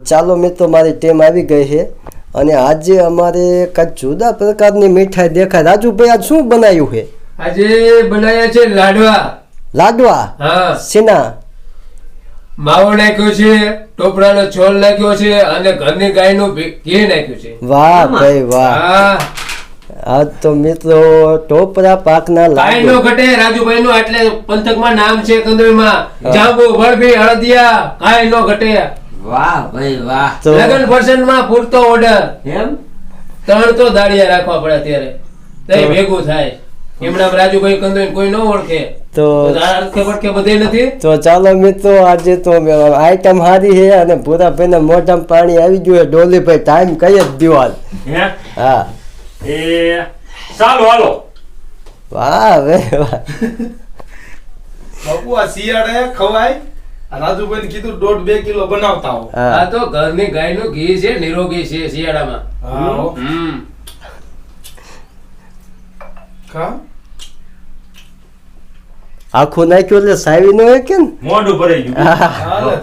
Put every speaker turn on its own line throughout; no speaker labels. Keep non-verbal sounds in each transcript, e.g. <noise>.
ચાલો મિત્રો મારી ટીમ આવી ગઈ છે અને આજે અમારે કાંઈક જુદા પ્રકારની મીઠાઈ દેખાય. રાજુભાઈ આજ શું બનાવ્યું છે?
આજે બનાવ્યા છે લાડવા.
લાડવા?
હા.
સીના
માવો નાખ્યો છે ટોપરાનો છોલ નાખ્યો છે અને ઘરની ગાયનું ઘી નાખ્યું છે.
વાહ ભાઈ વાહ.
આ
આજ તો મિત્રો ટોપરા પાકના
કાંઈ નો
લાડુ
ઘટે રાજુભાઈ નું એટલે પંથકમાં નામ છે કંદોઈમાં જાંબુ વળભી હળદિયા કાઈ નો ઘટે.
વાહ ભાઈ વાહ.
તો
લગન પ્રસંગમાં પૂરતો ઓર્ડર
એમ?
ત્રણ તો દાડિયા રાખવા પડે અત્યારે. તઈ ભેગું થાય. એમના રાજુભાઈ કંદોઈ કોઈ ન ઓળખે.
તો
અડખે બધે નથી?
તો ચાલો મિત્રો આજે તો આઈટમ સારી છે અને પૂરાભાઈને મોઢામાં પાણી આવી ગયું છે. ડોલીભાઈ ટાઈમ કઈ જ દિવાલ
હા? એ ચાલો હાલો.
વાહ વે વાહ.
બપુ આ શિયાળે ખવાય? રાજુભાઈ કીધું દોઢ બે કિલો બનાવતા હો.
આ તો ઘરની ગાયનું ઘી છે નિરોગી છે શિયાળામાં.
હા હો. ખા
આખું નાખ્યું એટલે સાવી નો કે
મોઢું ભરાઈ ગયું.
હાલે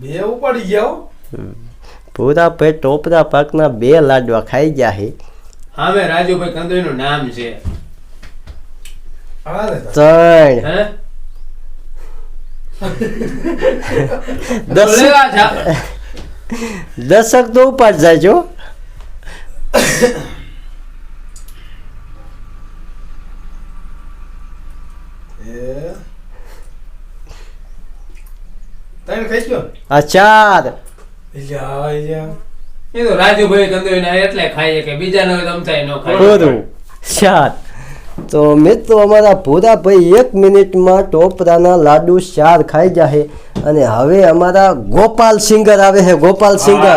બે ઉપાડી ગયા
પૂરા પેટ ટોપરા પાકના બે લાડવા ખાઈ ગયા હે
સામે રાજુભાઈ કંદોઈ નું નામ છે.
હાલે
ત્રણ. <laughs> દશક તો ઉપાડ જાય છો
રાજુભાઈ કંદોઈ એટલે ખાઈએ કે બીજા નો તમથાય નો ખાય
બધું. ચાર તો મિત્રો અમારા ભૂરાભાઈ એક મિનિટમાં ટોપરાના લાડુ ચાર ખાઈ જાહે અને હવે અમારા ગોપાલ સિંગર આવે છે ગોપાલ સિંગર.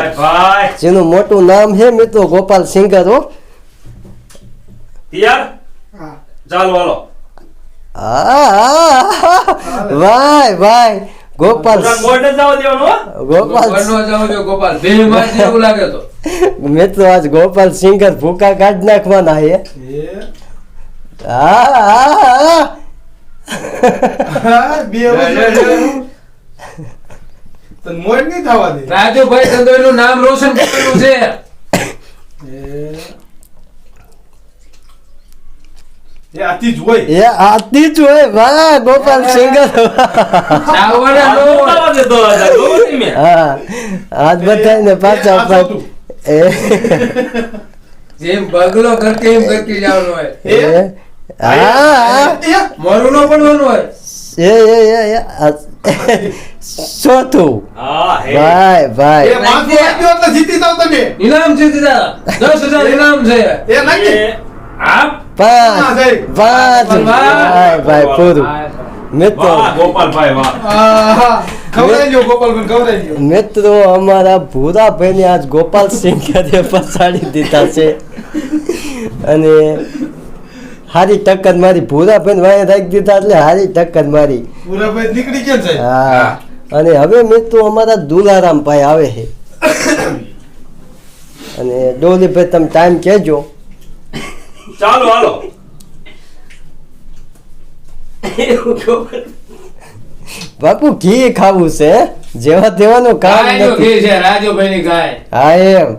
જેનું મોટું નામ છે મિત્રો ગોપાલ સિંગર હો. ભાઈ ભાઈ ગોપાલ ગોપાલ મિત્રો આજ ગોપાલ સિંગર ભૂકા કાઢ નાખવાના છે વાહ ગોપાલ સિંગર
ચાવવાના નો
તમે?
હા આજ બધાને પાછા પાછ
જેમ બગલો કરકે એમ કરતી જવાનું હોય
ચોથું ભાઈ ભાઈ.
પાંચસો આપ્યો એટલે જીતી જાવ તમે.
ઇનામ છે દીદા દસ હજાર ઇનામ છે.
એ નાખી.
પાંચ. પાંચ. ભાઈ ભાઈ. પૂરું. મિત્રો.
ગોપાલભાઈ વાહ.
અમારા ભૂરા ભાઈને આજ ગોપાલ સિંગરે પછાડી દીધા છે. અને હારી ટક્કર મારી ભૂરા પણ વાય રાખી દીધા એટલે હારી ટક્કર મારી.
પૂરાભાઈ નીકળી ગયા છે
હા. અને હવે મિત્રો અમારા દુલારામ ભાઈ આવે છે. અને ડોલીભાઈ તમે ટાઈમ કહેજો.
ચાલો હાલો.
બાપુ ઘી ખાવું છે જેવા તેવાનું કામ નથી.
ઘી છે રાજુભાઈ ની ગાય.
હા એમ.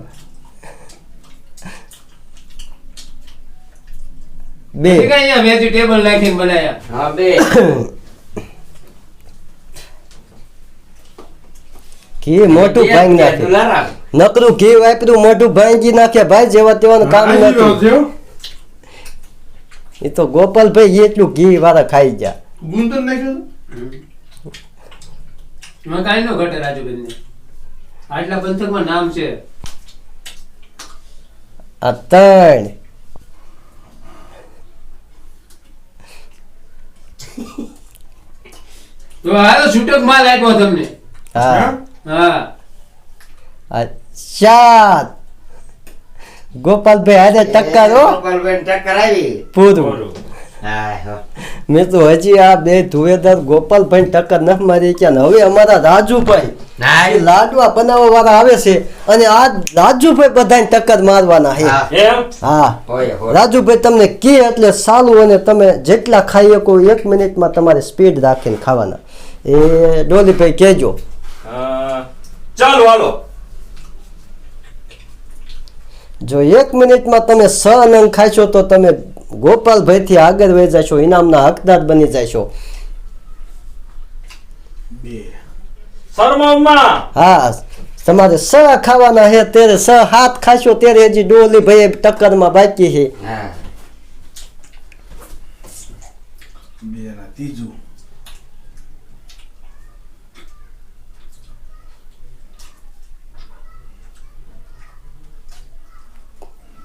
બે.
અહીંયા વેજીટેબલ નાખીને બનાયા
હા બે.
કે મોટું ભાંગી નાખે. નકરું કે વાપર્યું મોટું ભાંગી નાખે. ભાઈ જેવા તેવાનું કામ નથી. એ તો ગોપાલભાઈ એટલું ઘી વાળા ખાઈ ગયા.
ગુંદર નાખ્યો
મેં કાંઈ નો ઘટે રાજુભાઈ ને આટલા પંથકમાં નામ છે.
આ ત્રણ.
તો હાલો છૂટક માલ આપ્યો તમને.
હા.
હા?
અચ્છા. ગોપાલભાઈ આજે ટક્કર હો.
ગોપાલભાઈ ટક્કર આવી.
પૂરું. મેં તો હજી આ બે ધુવેદાર ગોપાલભાઈ ટક્કર ન મારી ક્યાં ને? હવે અમારા રાજુભાઈ લાડવા બનાવવા વાળા આવે છે અને આ રાજુભાઈ બધાને ટક્કર મારવાના છે.
હા.
રાજુભાઈ તમને કે એટલે સારું અને તમે જેટલા ખાઈ શકો એક મિનિટમાં તમારે સ્પીડ રાખીને ખાવાના. એ ડોલીભાઈ કહેજો.
ચાલો હાલો.
જો એક મિનિટમાં તમે સ અનંગ ખાશો તો તમે ગોપાલભાઈથી આગળ વહી જશો ઇનામના હકદાર બની જશો. હા તમારે સ ખાવાના છે ત્યારે સ હાથ ખાશો ત્યારે હજી ડોલી ભાઈ ટક્કરમાં બાકી છે.
હા.
ત્રીજું.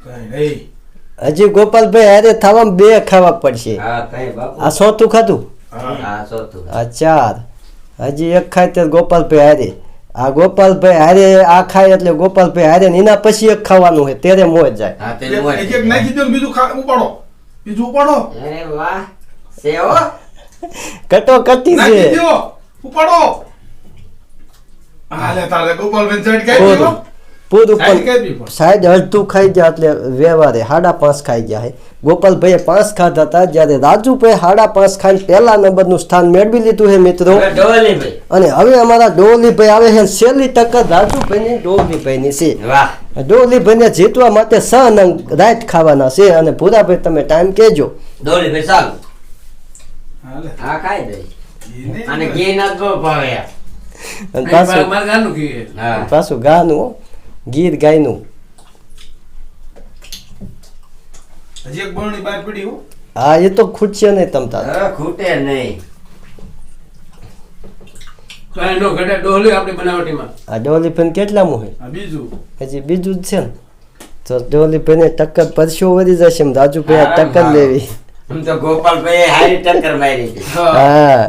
કઈ નહીં.
હજી ગોપાલભાઈ હારે થવામાં બે ખાવા પડશે.
હા કઈ બાપુ.
આ સોતું ખાધું? ચાર. હજી એક ખાય ત્યારે ગોપાલભાઈ હારે. આ ગોપાલભાઈ હારે આ ખાય એટલે ગોપાલભાઈ હારે ને એના પછી એક ખાવાનું હોય ત્યારે મોજ જાય.
બીજું ઉપાડો. બીજું ઉપાડો.
અરે
કટો કટી છે.
ઉપાડો. હાલે તારે ગોપાલભાઈ કાઢી
પૂરું પણ. સાહેબ અડધું ખાઈ ગયા એટલે વ્યવહારે હાડા પાંચ ખાઈ ગયા છે ગોપાલભાઈએ પાંચ ખાધા હતા જ્યારે રાજુભાઈ હાડા પાંચ ખાઈને પહેલા નંબરનું સ્થાન મેળવી લીધું છે મિત્રો. અને હવે અમારા ડોલીભાઈ આવે છે છેલ્લી ટક્કર રાજુભાઈની ડોલીભાઈની છે. ડોલીભાઈને જીતવા માટે સ નંગ રાઈટ ખાવાના છે અને ભૂરાભાઈ તમે ટાઈમ કહેજો
ડોલીભાઈ ચાલો. હા ખાઈ દઈ અને ઘી નાખો ભાવે.
પાછું
ગાનું
હા.
પાછું ગાનું હો, ગીત ગાયનું.
હજી એક બરણી બહાર પડી હું.
હા એ તો ખૂટશે નહીં તમ તાર.
હવે ખૂટે નહીં.
કાંઈ નો ઘટે ડોલી આપણી બનાવટીમાં.
આ ડોલીભાઈ કેટલામું હોય
આ બીજું.
હજી બીજું જ છે ને. તો ડોલી પેને ટક્કર પરસ્યો વધી જશે એમ રાજુભાઈ આ ટક્કર લેવી.
એમ તો ગોપાલભાઈ હારી ટક્કર મારી હતી
હા.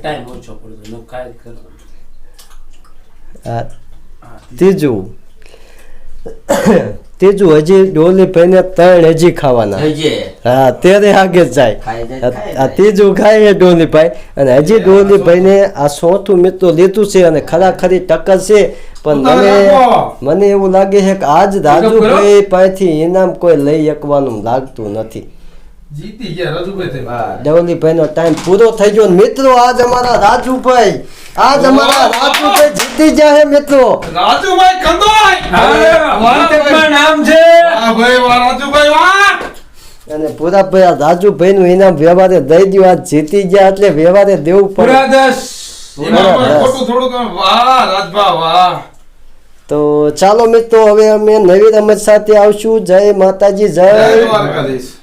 ટાઈમ ઓછો પડતો નો કાય કરો
હા. ત્રીજું ત્રીજું હજી ડોલીભાઈને ત્રણ હજી ખાવાના.
હજી?
હા ત્યારે આગળ જાય. ત્રીજું ખાય એ ડોલીભાઈ અને હજી ડોલીભાઈને આ ચોથું મિત્રો લીધું છે અને ખરાખરી ટક્કર છે. પણ મને મને એવું લાગે છે કે આજ રાજુભાઈ પાસેથી ઇનામ કોઈ લઈ શકવાનું લાગતું નથી.
જીતી ગયા રાજુભાઈ
ડવલીભાઈ નો ટાઈમ પૂરો થઈ ગયો. ને મિત્રો આજ અમારા રાજુભાઈ આજ અમારા રાજુભાઈ જીતી ગયા હે મિત્રો.
રાજુભાઈ કંદોય
નામ છે.
ભાઈ વાહ રાજુભાઈ વાહ!
અને પૂરાભાઈ આ રાજુભાઈ નું ઇનામ વ્યવહારે દઈ દઉં આજ જીતી ગયા એટલે વ્યવહારે દેવું પડે.
ખોટું થોડુંક વાહ રાજભા વાહ.
તો ચાલો મિત્રો હવે અમે નવી રમત સાથે આવશું. જય માતાજી
જય.
જય
દ્વારકાધીશ.